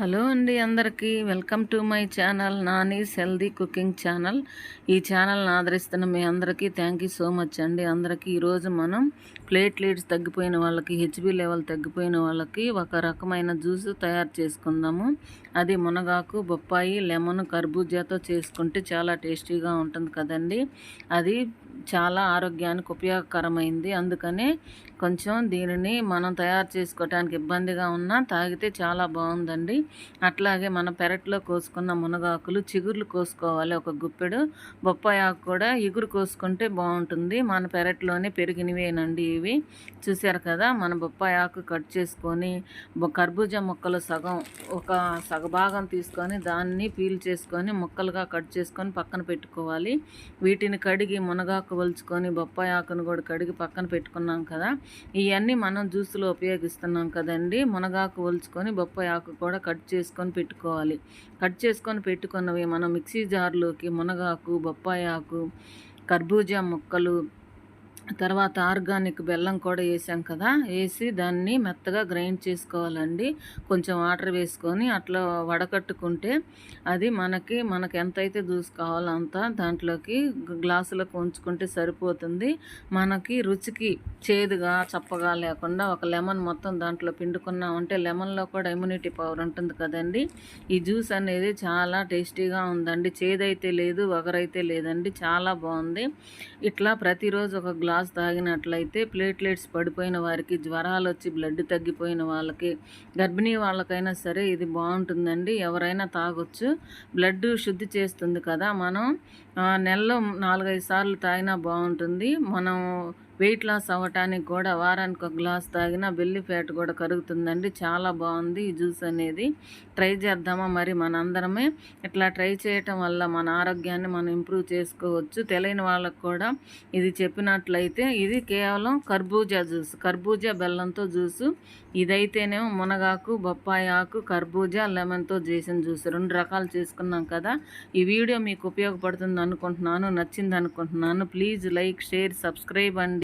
Hello అండి అందరికీ. Welcome to my channel Nani's healthy cooking channel. ఈ ఛానల్ని ఆదరిస్తున్న మీ అందరికీ థ్యాంక్ యూ సో మచ్ అండి. అందరికీ ఈరోజు మనం ప్లేట్లెట్స్ తగ్గిపోయిన వాళ్ళకి హెచ్బి లెవెల్ తగ్గిపోయిన వాళ్ళకి ఒక రకమైన జ్యూస్ తయారు చేసుకుందాము. అది మునగాకు బొప్పాయి లెమన్ కర్బూజాతో చేసుకుంటే చాలా టేస్టీగా ఉంటుంది కదండి. అది చాలా ఆరోగ్యానికి ఉపయోగకరమైంది. అందుకనే కొంచెం దీనిని మనం తయారు చేసుకోవటానికి ఇబ్బందిగా ఉన్నా తాగితే చాలా బాగుందండి. అట్లాగే మన పెరట్లో కోసుకున్న మునగాకులు చిగుర్లు కోసుకోవాలి. ఒక గుప్పెడు బొప్పాయి ఆకు కూడా ఇగురు కోసుకుంటే బాగుంటుంది. మన పెరట్లోనే పెరిగినవేనండి ఇవి. చూశారు కదా మన బొప్పాయి ఆకు కట్ చేసుకొని కర్బూజా ముక్కలు సగం ఒక సగభాగం తీసుకొని దాన్ని పీల్ చేసుకొని ముక్కలుగా కట్ చేసుకొని పక్కన పెట్టుకోవాలి. వీటిని కడిగి మునగాకు వలుచుకొని బొప్పాయి ఆకును కూడా కడిగి పక్కన పెట్టుకున్నాం కదా. ఇవన్నీ మనం జ్యూస్లో ఉపయోగిస్తున్నాం కదండి. మునగాకు ఒలుచుకొని బొప్పాయి ఆకు కూడా కట్ చేసుకొని పెట్టుకోవాలి. కట్ చేసుకొని పెట్టుకున్నవి మనం మిక్సీ జార్లోకి మునగాకు బొప్పాయి ఆకు కర్బూజా ముక్కలు తర్వాత ఆర్గానిక్ బెల్లం కూడా వేసాం కదా వేసి దాన్ని మెత్తగా గ్రైండ్ చేసుకోవాలండి. కొంచెం వాటర్ వేసుకొని అట్లా వడకట్టుకుంటే అది మనకి మనకి ఎంతైతే జ్యూస్ కావాలో అంత దాంట్లోకి గ్లాసులకు ఉంచుకుంటే సరిపోతుంది. మనకి రుచికి చేదుగా చప్పగా లేకుండా ఒక లెమన్ మొత్తం దాంట్లో పిండుకున్నామంటే లెమన్లో కూడా ఇమ్యూనిటీ పవర్ ఉంటుంది కదండి. ఈ జ్యూస్ అనేది చాలా టేస్టీగా ఉందండి. చేదైతే లేదు వగరైతే లేదండి. చాలా బాగుంది. ఇట్లా ప్రతిరోజు ఒక గ్లాస్ గ్లాస్ తాగినట్లయితే ప్లేట్లెట్స్ పడిపోయిన వారికి జ్వరాలు వచ్చి బ్లడ్ తగ్గిపోయిన వాళ్ళకి గర్భిణీ వాళ్ళకైనా సరే ఇది బాగుంటుందండి. ఎవరైనా తాగొచ్చు. బ్లడ్ శుద్ధి చేస్తుంది కదా మనం. నెలలో నాలుగైదు సార్లు తాగినా బాగుంటుంది. మనం వెయిట్ లాస్ అవ్వటానికి కూడా వారానికి ఒక గ్లాస్ తాగినా బెల్లి ఫ్యాట్ కూడా కరుగుతుందండి. చాలా బాగుంది ఈ జ్యూస్ అనేది. ట్రై చేద్దామా మరి మనందరమే. ఇట్లా ట్రై చేయటం వల్ల మన ఆరోగ్యాన్ని మనం ఇంప్రూవ్ చేసుకోవచ్చు. తెలియని వాళ్ళకు కూడా ఇది చెప్పినట్లయితే ఇది కేవలం కర్బూజా జ్యూస్ కర్బూజా బెల్లంతో జ్యూసు. ఇదైతేనేమో మునగాకు బొప్పాయి ఆకు కర్బూజా లెమన్తో చేసిన జ్యూస్. రెండు రకాలు చేసుకున్నాం కదా. ఈ వీడియో మీకు ఉపయోగపడుతుంది అనుకుంటున్నాను నచ్చింది అనుకుంటున్నాను. ప్లీజ్ లైక్ షేర్ సబ్స్క్రైబ్ అండి.